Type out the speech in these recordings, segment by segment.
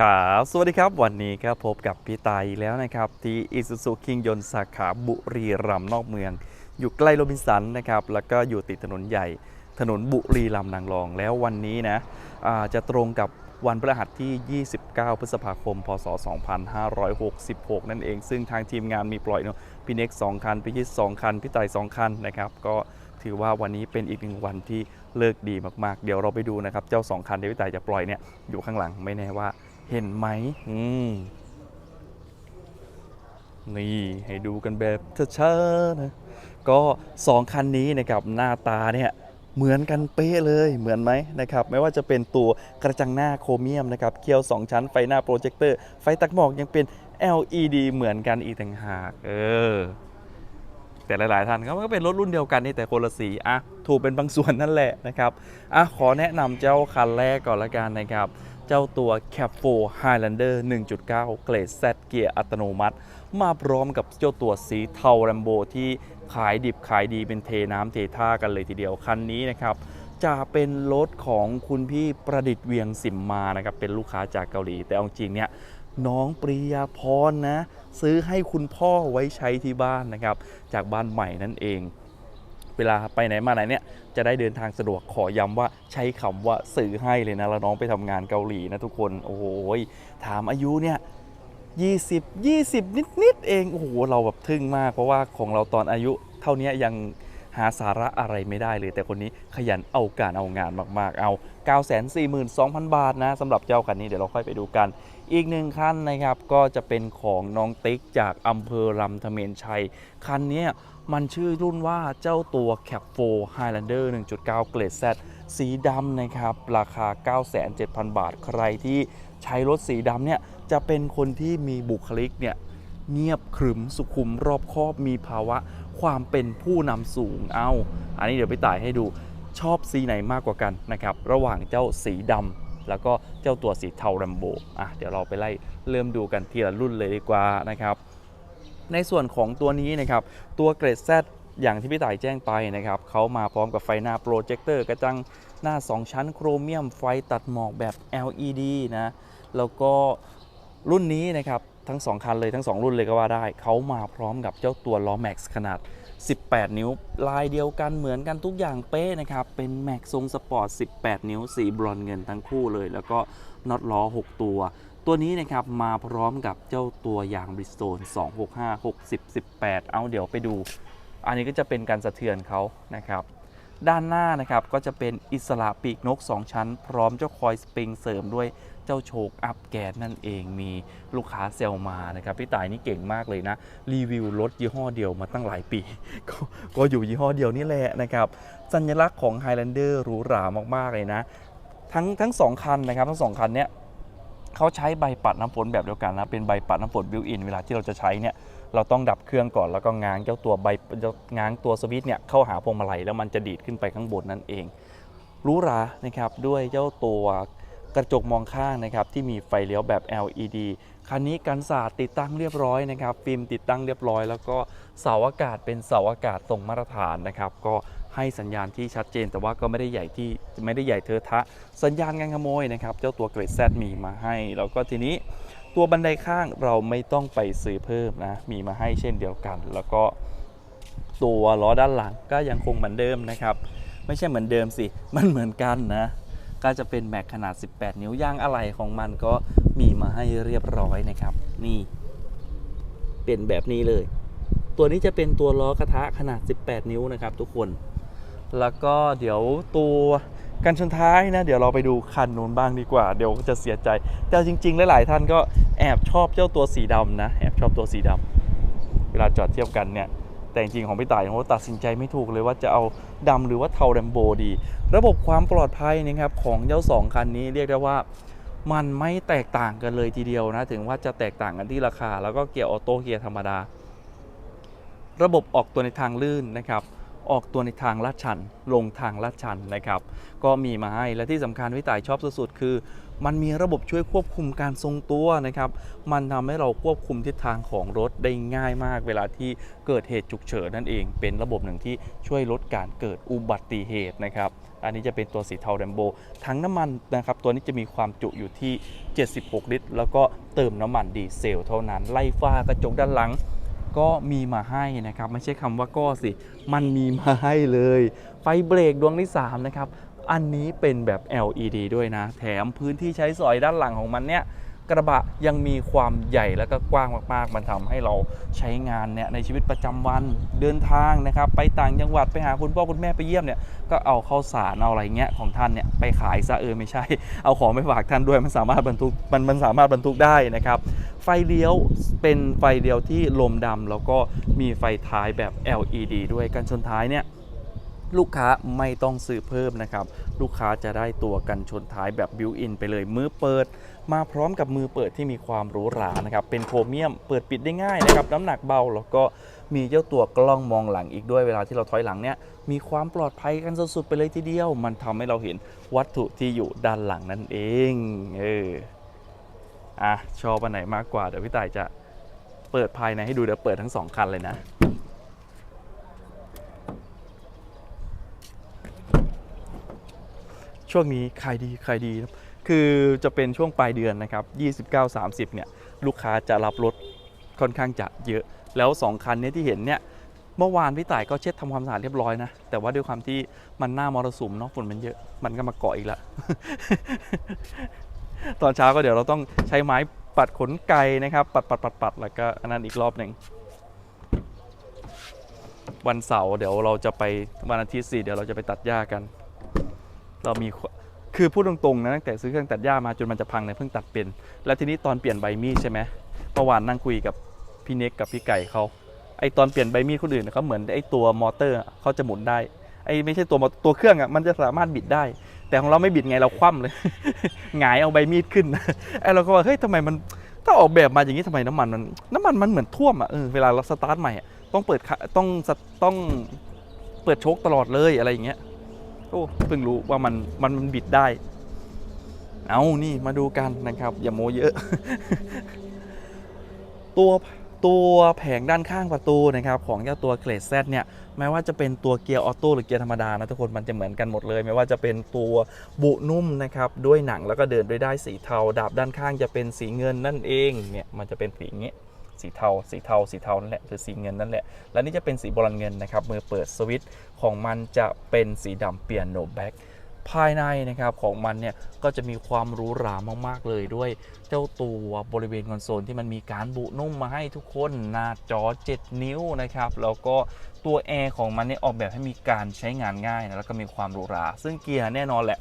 ครับสวัสดีครับ วันนี้ครับพบกับพี่ตายแล้วนะครับ ที่อิซูซูคิงยนสาขาบุรีรัมย์นอกเมือง อยู่ใกล้โรบินสันนะครับ แล้วก็อยู่ติดถนนใหญ่ ถนนบุรีรัมย์นางรอง แล้ววันนี้นะจะตรงกับวันพฤหัสที่ 29 พฤษภาคม พศ 2566 นั่นเอง ซึ่งทางทีมงานมีปล่อยเนาะพี่เน็กสองคัน พี่ยิสสองคัน พี่ต่ายสองคันนะครับ ก็ถือว่าวันนี้เป็นอีกหนึ่งวันที่เลิกดีมากๆ เดี๋ยวเราไปดูนะครับ เจ้าสองคันที่พี่ต่ายจะปล่อยเนี่ย อยู่ข้างหลัง ไม่แน่ว่า เห็นไหมอืมนี่ให้ดูกันแบบช้าๆนะก็สองคันนี้นะครับหน้าตาเนี่ยเหมือนกันเป๊ะเลยเหมือนไหมนะครับไม่ว่าจะเป็นตัวกระจังหน้าโครเมียมนะครับเคียว 2 ชั้นไฟหน้าโปรเจคเตอร์ไฟตักหมอกยังเป็น LED เหมือนกันอีกต่างหากเออแต่หลาย ๆ ท่านก็มันก็เป็นรถรุ่นเดียวกันนี่แต่คนละสีอะถูกเป็นบางส่วนนั่นแหละนะครับอะขอแนะนำเจ้าคันแรกก่อนละกันนะครับ เจ้าตัว Cap 4 Highlander 1.9 เกรด Z เกียร์อัตโนมัติ มาพร้อมกับเจ้าตัวสีเทาแรมโบที่ขายดิบขายดีเป็นเทน้ำเทท่ากันเลยทีเดียวคันนี้นะครับจะเป็นรถของคุณพี่ประดิษฐ์เวียงสิมมานะครับเป็นลูกค้าจากเกาหลี แต่เอาจริงเนี่ยน้องปริยาพรนะ ซื้อให้คุณพ่อไว้ใช้ที่บ้านนะครับ จากบ้านใหม่นั่นเอง เวลาไปไหนมาไหนเนี่ยจะได้เดินทางสะดวกขอย้ำว่าใช้คำว่าซื้อให้เลยนะแล้วน้องไปทำงานเกาหลีนะทุกคนโอ้โหถามอายุเนี่ย20 20 นิดๆเองโอ้โหเราแบบทึ่งมาก เพราะว่าของเราตอนอายุเท่านี้ยังหาสาระอะไรไม่ได้เลย แต่คนนี้ขยันเอาการเอางานมากๆ เอา 942,000 บาทนะสำหรับเจ้าคันนี้เดี๋ยวเราค่อยไปดูกัน อีกหนึ่งคันนะครับก็จะเป็นของน้องติ๊กจากอำเภอลำธเมนชัย คันนี้มันชื่อรุ่นว่าเจ้าตัว Cap 4 Highlander 1.9 เกรด Z สีดำนะครับ ราคา 97,000 บาทใครที่ใช้รถสีดำเนี่ย จะเป็นคนที่มีบุคลิกเนี่ย เงียบขรึมสุขุมรอบคอบมีภาวะความเป็นผู้นำสูงเอา อันนี้เดี๋ยวไปต่ายให้ดูชอบสีไหนมากกว่ากันนะครับ ระหว่างเจ้าสีดำ แล้วก็เจ้าตัวสีเทาแรมโบอะเดี๋ยวเราไปไล่เริ่มดูกันทีละรุ่นเลยดีกว่านะครับในส่วนของตัวนี้นะครับตัวเกรดแซดอย่างที่พี่ต่ายแจ้งไปนะครับเขามาพร้อมกับไฟหน้าโปรเจคเตอร์กระจังหน้า 2 ชั้นโครเมียมไฟตัดหมอกแบบ LED นะแล้วก็รุ่นนี้นะครับ ทั้ง 2 คันเลยทั้ง 2 รุ่นเลยก็ว่าได้ เขามาพร้อมกับเจ้าตัวล้อแม็กซ์ขนาด 18 นิ้ว ลายเดียวกันเหมือนกันทุกอย่างเป๊ะนะครับ เป็นแม็กทรงสปอร์ต 18 นิ้ว สีบรอนเงินทั้งคู่เลย แล้วก็น็อตล้อ 6 ตัว ตัวนี้นะครับมาพร้อมกับเจ้าตัวยางบริสโตน265 60 18 เอาเดี๋ยวไปดู อันนี้ก็จะเป็นการสะเทือนเขานะครับ ด้านหน้านะครับก็จะเป็นอิสระปีกนก 2 ชั้น พร้อมเจ้าคอยสปริงเสริมด้วยเจ้าโชคอัพแกนนั่นเองมีลูกค้าเซลมานะครับพี่ต่ายนี่เก่งมากเลยนะ รีวิวรถยี่ห้อเดียวมาตั้งหลายปีก็ก็อยู่ยี่ห้อเดียวนี่แหละนะครับสัญลักษณ์ของ Highlander หรูหรามากๆเลยนะ ทั้งทั้งสองคันนะครับทั้งสองคันเนี้ยเขาใช้ใบปัดน้ำฝนแบบเดียวกันนะเป็นใบปัดน้ำฝนบิวอินเวลาที่เราจะใช้เนี่ย เราต้องดับเครื่องก่อนแล้วก็ง้างเจ้าตัวใบง้างตัวสวิตช์เนี่ยเข้าหาพวงมาลัยแล้วมันจะดีดขึ้นไปข้างบนนั่นเองรูหรานะครับด้วยเจ้าตัวกระจกมองข้างนะครับที่มีไฟเลี้ยวแบบ LED คันนี้กันสาดติดตั้งเรียบร้อยนะครับฟิล์มติดตั้งเรียบร้อย แล้วก็เสาอากาศเป็นเสาอากาศทรงมาตรฐานนะครับก็ให้สัญญาณที่ชัดเจน แต่ว่าก็ไม่ได้ใหญ่ที่ไม่ได้ใหญ่เทอะทะ สัญญาณการขโมยนะครับเจ้าตัวเกรดแซมีมาให้ แล้วก็ทีนี้ ตัวบันไดข้างเราไม่ต้องไปซื้อเพิ่มนะ มีมาให้เช่นเดียวกัน แล้วก็ตัวล้อด้านหลังก็ยังคงเหมือนเดิมนะครับ ไม่ใช่เหมือนเดิมสิ มันเหมือนกันนะ ก็จะเป็นแม็กขนาด 18 นิ้วย่างอะไหล่ของมันก็มีมาให้เรียบร้อยนะครับ นี่ เป็นแบบนี้เลย ตัวนี้จะเป็นตัวล้อกระทะขนาด 18 นิ้วนะครับ ทุกคน แล้วก็เดี๋ยวตัว กันชนท้ายนะ เดี๋ยวเราไปดูคันนู้นบ้างดีกว่า เดี๋ยวจะเสียใจ แต่จริง ๆ หลายๆท่านก็แอบชอบเจ้าตัวสีดำนะ แอบชอบตัวสีดำเวลาจอดเทียบกันเนี่ย แต่จริงๆของพี่ต่ายเขาตัดสินใจไม่ถูกเลยว่าจะเอาดำหรือว่าเทาแรมโบดี ระบบความปลอดภัยนะครับของเจ้าสองคันนี้เรียกได้ว่ามันไม่แตกต่างกันเลยทีเดียวนะ ถึงว่าจะแตกต่างกันที่ราคา แล้วก็เกียร์ออโต้เกียร์ธรรมดา ระบบออกตัวในทางลื่นนะครับ ออกตัวในทางลาดชัน ลงทางลาดชันนะครับ ก็มีมาให้และที่สำคัญพี่ต่ายชอบสุดๆคือ มันมีระบบช่วยควบคุมการทรงตัวนะครับ มันทำให้เราควบคุมทิศทางของรถได้ง่ายมาก เวลาที่เกิดเหตุฉุกเฉินนั่นเอง เป็นระบบหนึ่งที่ช่วยลดการเกิดอุบัติเหตุนะครับ อันนี้จะเป็นตัวสีเทาแรมโบทั้งน้ำมันนะครับ ตัวนี้จะมีความจุอยู่ที่ 76 ลิตร แล้วก็เติมน้ำมันดีเซลเท่านั้น ไล่ฟ้ากระจกด้านหลัง ก็มีมาให้นะครับ ไม่ใช่คำว่าก็สิ มันมีมาให้เลย ไฟเบรกดวงที่ 3 นะครับ อันนี้เป็นแบบ LED ด้วยนะ แถมพื้นที่ใช้สอยด้านหลังของมันเนี่ย กระบะยังมีความใหญ่แล้วก็กว้างมากๆ มันทำให้เราใช้งานเนี่ยในชีวิตประจำวันเดินทางนะครับ ไปต่างจังหวัดไปหาคุณพ่อคุณแม่ไปเยี่ยมเนี่ยก็เอาข้าวสารเอาอะไรเงี้ยของท่านเนี่ยไปขายซะเออไม่ใช่ เอาของไปฝากท่านด้วยมันสามารถบรรทุกมันมันสามารถบรรทุกได้นะครับไฟเลี้ยวเป็นไฟเลี้ยวที่ลมดำแล้วก็มีไฟท้ายแบบ LED ด้วยกันชนท้ายเนี่ย ลูกค้าไม่ต้องซื้อเพิ่มนะครับ ลูกค้าจะได้ตัวกันชนท้ายแบบบิวอินไปเลยมือเปิด มาพร้อมกับมือเปิดที่มีความหรูหรานะครับเป็นโครเมียมเปิดปิดได้ง่ายนะครับน้ำหนักเบาแล้วก็มีเจ้าตัวกล้องมองหลังอีกด้วยเวลาที่เราถอยหลังเนี่ยมีความปลอดภัยกันสุดๆไปเลยทีเดียว มันทำให้เราเห็นวัตถุที่อยู่ด้านหลังนั่นเองเอออะชอบอันไหนมากกว่าเดี๋ยวพี่ต่ายจะเปิดภายในให้ดูเดี๋ยวเปิดทั้งสองคันเลยนะ ช่วงนี้ขายดีขายดีครับคือจะเป็นช่วงปลายเดือนนะครับ 29 30 เนี่ยลูกค้าจะรับรถค่อนข้างจะเยอะ แล้ว 2 คันเนี้ที่เห็นเนี่ยเมื่อวานพี่ต่ายก็เช็ดทำความสะอาดเรียบร้อยนะ แต่ว่าด้วยความที่มันหน้ามรสุมเนาะฝุ่นมันเยอะมันก็มาเกาะอีกล้วตอนเช้าก็เดี๋ยวเราต้องใช้ไม้ปัดขนไก่นะครับ ปัดปัดปัดปัดแล้วก็อันนั้นอีกรอบหนึ่งวันเสาร์เดี๋ยวเราจะไปวันอาทิตย์สี่เดี๋ยวเราจะไปตัดหญ้ากัน เรามีคือพูดตรงๆนะตั้งแต่ซื้อเครื่องตัดหญ้ามาจนมันจะพังเนี่ยเพิ่งตัดเป็น แล้วทีนี้ตอนเปลี่ยนใบมีดใช่ไหมเมื่อวานนั่งคุยกับพี่เน็กกับพี่ไก่เขาไอตอนเปลี่ยนใบมีดคนอื่นเขาเหมือนไอตัวมอเตอร์เขาจะหมุนได้ไอไม่ใช่ตัวตัวเครื่องอะมันจะสามารถบิดได้ แต่ของเราไม่บิดไงเราคว่ำเลยหงายเอาใบมีดขึ้นไอเราก็ว่าเฮ้ยทำไมมันถ้าออกแบบมาอย่างนี้ทำไมน้ำมันมันน้ำมันมันเหมือนท่วมอะเออเวลาเราสตาร์ทใหม่ต้องเปิดต้องต้องเปิดโชคตลอดเลยอะไรอย่างเงี้ย อ้เพิ่งรู้ว่ามันมันมันบิดได้ เอานี่มาดูกันนะครับ อย่าโมเยอะ ตัวตัวแผงด้านข้างประตูนะครับ ของเจ้าตัวเกรดแซเนี่ยแม้ว่าจะเป็นตัวเกียร์ออโต้หรือเกียร์ธรรมดานะทุกคนมันจะเหมือนกันหมดเลย ไม่ว่าจะเป็นตัวบุนุ่มนะครับด้วยหนังแล้วก็เดินด้วยได้สีเทา ดาบด้านข้างจะเป็นสีเงินนั่นเองเนี่ยมันจะเป็นสีอย่างเงี้ย สีเทา สีเทา สีเทานั่นแหละคือสีเงินนั่นแหละ และนี่จะเป็นสีบรอนเงินนะครับ มือเปิดสวิตช์ของมันจะเป็นสีดำเปียโนแบ็กภายในนะครับของมันเนี่ยก็จะมีความหรูหรามากๆเลยด้วยเจ้าตัวบริเวณคอนโซลที่มันมีการบุนุ่มมาให้ทุกคนหน้าจอ 7 นิ้วนะครับแล้วก็ตัวแอร์ของมันเนี่ยออกแบบให้มีการใช้งานง่ายนะแล้วก็มีความหรูหรา ซึ่งเกียร์แน่นอนแหละ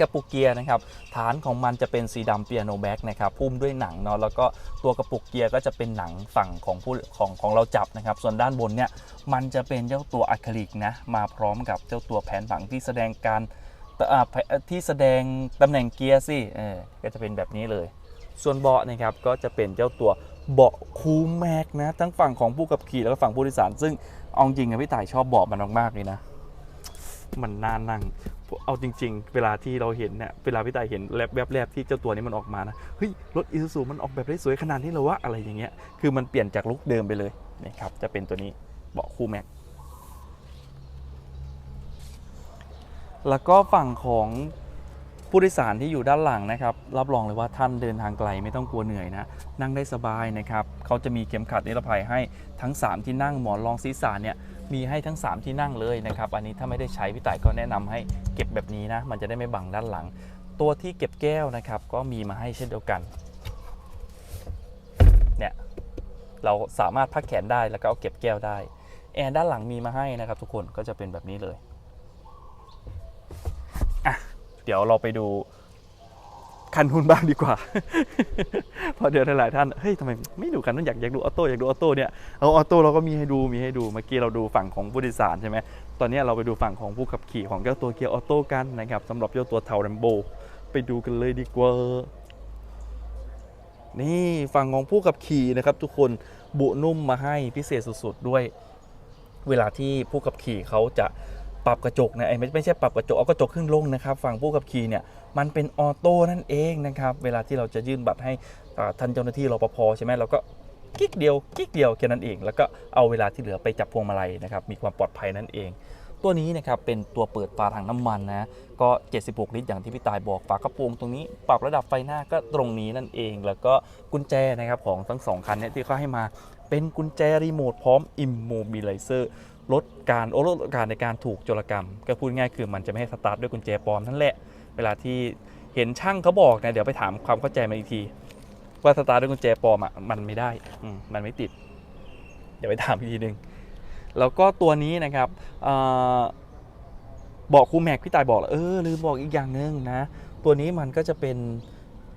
กระปุกเกียร์นะครับฐานของมันจะเป็นสีดำเปียโนแบ็กนะครับพุ่มด้วยหนังเนาะแล้วก็ตัวกระปุกเกียร์ก็จะเป็นหนังฝั่งของผู้ของของเราจับนะครับ ส่วนด้านบนเนี่ยมันจะเป็นเจ้าตัวอะคริลิกนะมาพร้อมกับเจ้าตัวแผนผังที่แสดงการที่แสดงตำแหน่งเกียร์สิเออก็จะเป็นแบบนี้เลย ส่วนเบาะนะครับก็จะเป็นเจ้าตัวเบาะคูแม็กนะทั้งฝั่งของผู้ขับขี่แล้วก็ฝั่งผู้โดยสาร ซึ่งเอาจริงอะพี่ต่ายชอบเบาะมันมากๆเลยนะ มันน่านั่ง เอาจริง ๆ เวลาที่เราเห็นเนี่ยเวลาพี่ตายเห็นแลบแวบที่เจ้าตัวนี้มันออกมานะเฮ้ยรถอีซูซูมันออกแบบได้สวยขนาดนี้เหรอวะอะไรอย่างเงี้ยคือมันเปลี่ยนจากลุคเดิมไปเลยนะครับจะเป็นตัวนี้เบาะคู่แม็กแล้วก็ฝั่งของผู้โดยสารที่อยู่ด้านหลังนะครับ รับรองเลยว่าท่านเดินทางไกลไม่ต้องกลัวเหนื่อยนะ นั่งได้สบายนะครับ เขาจะมีเข็มขัดนิรภัยให้ทั้ง 3 ที่นั่งหมอนรองศีรษะเนี่ย มีให้ทั้ง 3 ที่นั่งเลยนะครับ อันนี้ถ้าไม่ได้ใช้พี่ต่ายก็แนะนำให้เก็บแบบนี้นะ มันจะได้ไม่บังด้านหลัง ตัวที่เก็บแก้วนะครับ ก็มีมาให้เช่นเดียวกัน เนี่ยเราสามารถพักแขนได้แล้วก็เอาเก็บแก้วได้ แอร์ด้านหลังมีมาให้นะครับ ทุกคนก็จะเป็นแบบนี้เลยอะเดี๋ยวเราไปดู คันนู้นบ้างดีกว่าเพราะเดี๋ยวหลายๆท่าน เฮ้ยทำไมไม่ดูคันนู้นอยากอยากดูออโต้อยากดูออโต้เนี่ย เอาออโต้เราก็มีให้ดูมีให้ดู เมื่อกี้เราดูฝั่งของผู้โดยสารใช่ไหม ตอนนี้เราไปดูฝั่งของผู้ขับขี่ของเจ้าตัวเกียร์ออโต้กันนะครับสำหรับเจ้าตัวเทาแรมโบไปดูกันเลยดีกว่า นี่ฝั่งของผู้ขับขี่นะครับ ทุกคนบุนุ่มมาให้พิเศษสุดๆด้วย เวลาที่ผู้ขับขี่เขาจะปรับกระจกนะไอ้ไม่ไม่ใช่ปรับกระจกเอากระจกขึ้นลงนะครับ ฝั่งผู้ขับขี่เนี่ย มันเป็นออโต้นั่นเองนะครับเวลาที่เราจะยื่นบัตรให้ท่านเจ้าหน้าที่รปภใช่ไหมเราก็กิ๊กเดียวกิ๊กเดียวแค่นั้นเอง แล้วก็เอาเวลาที่เหลือไปจับพวงมาลัยนะครับมีความปลอดภัยนั่นเอง ตัวนี้นะครับเป็นตัวเปิดฝาถังน้ำมันนะก็ 76 ลิตรอย่างที่พี่ตายบอกฝากระโปรงตรงนี้ปรับระดับไฟหน้าก็ตรงนี้นั่นเอง แล้วก็กุญแจนะครับของทั้งสองคันเนี่ยที่เขาให้มาเป็นกุญแจรีโมทพร้อม Immobilizer ลดการโอลดการในการถูกโจรกรรม ก็พูดง่ายคือมันจะไม่ให้สตาร์ทด้วยกุญแจปลอมนั่นแหละ เวลาที่เห็นช่างเขาบอกนะเดี๋ยวไปถามความเข้าใจมาอีกที ว่าสตาร์ทด้วยกุญแจปลอมอะมันไม่ได้มันไม่ติด เดี๋ยวไปถามอีกทีหนึ่งแล้วก็ตัวนี้นะครับอบอกครูแม็กพี่ตายบอกแล้วเออลืมบอกอีกอย่างหนึ่งนะ ตัวนี้มันก็จะเป็น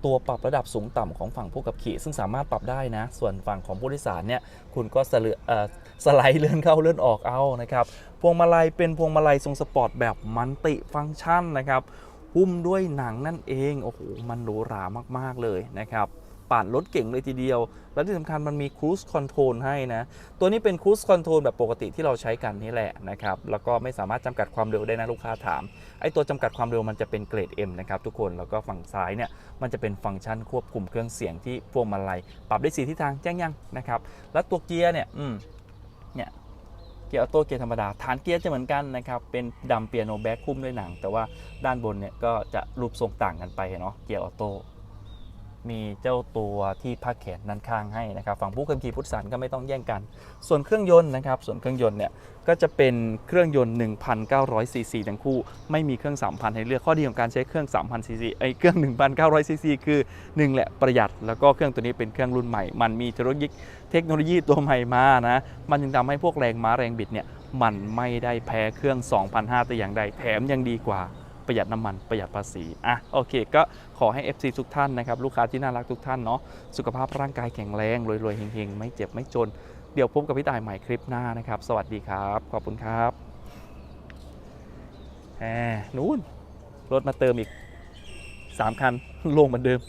ตัวปรับระดับสูงต่ำของฝั่งผู้ขับขี่ ซึ่งสามารถปรับได้นะ ส่วนฝั่งของผู้โดยสารเนี่ยคุณก็สลื่อสไลด์เลื่อนเข้าเลื่อนออกเอานะครับพวงมาลัยเป็นพวงมาลัยทรงสปอร์ตแบบมันติฟังก์ชันนะครับ หุ้มด้วยหนังนั่นเอง โอ้โห มันหรูหรามากๆเลยนะครับป่านรถเก่งเลยทีเดียว และที่สำคัญมันมีครู i คอนโทรลให้นะ ตัวนี้เป็นครู i คอนโทรลแบบปกติที่เราใช้กันนี่แหละนะครับ แล้วก็ไม่สามารถจำกัดความเร็วได้นะลูกค้าถาม ไอ้ตัวจำกัดความเร็วมันจะเป็นเกรด M นะครับทุกคน แล้วก็ฝั่งซ้ายเนี่ยมันจะเป็นฟังก์ชันควบคุมเครื่องเสียงที่พวงมาลัย ปรับได้สีทิศทางแจ้งยังนะครับ แล้วตัวเกียร์เนี่ย อืม เนี่ย เกียร์ออโต้เกียร์ธรรมดา ฐานเกียร์จะเหมือนกันนะครับ เป็นดำเปียโนแบ็คคุ้มด้วยหนัง แต่ว่าด้านบนเนี่ยก็จะรูปทรงต่างกันไปเนาะ เกียร์ออโต้ มีเจ้าตัวที่พักแขนด้านข้างให้นะครับฝั่งผู้ขับขี่พุทธสารก็ไม่ต้องแย่งกัน ส่วนเครื่องยนต์นะครับ ส่วนเครื่องยนต์เนี่ยก็จะเป็นเครื่องยนต์1,900ซีซีทั้งคู่ ไม่มีเครื่อง 3,000 ให้เลือกข้อดีของการใช้เครื่อง3,000ซีซีไอ้เครื่อง1,900ซีซีคือ1แหละประหยัดแล้วก็เครื่องตัวนี้เป็นเครื่องรุ่นใหม่ มันมีเทคโนโลยีเทคโนโลยีตัวใหม่มานะมันจึงทำให้พวกแรงม้าแรงบิดเนี่ยมันไม่ได้แพ้เครื่อง 2,500แต่อย่างใดแถมยังดีกว่า ประหยัดน้ำมันประหยัดภาษีอะโอเค ก็ขอให้ FC ทุกท่านนะครับลูกค้าที่น่ารักทุกท่านเนาะสุขภาพร่างกายแข็งแรงรวยๆเฮงๆ ไม่เจ็บไม่จน เดี๋ยวพบกับพี่ต่ายใหม่คลิปหน้านะครับ สวัสดีครับ ขอบคุณครับแหมนู่นรถมาเติมอีก 3 คันลงเหมือนเดิม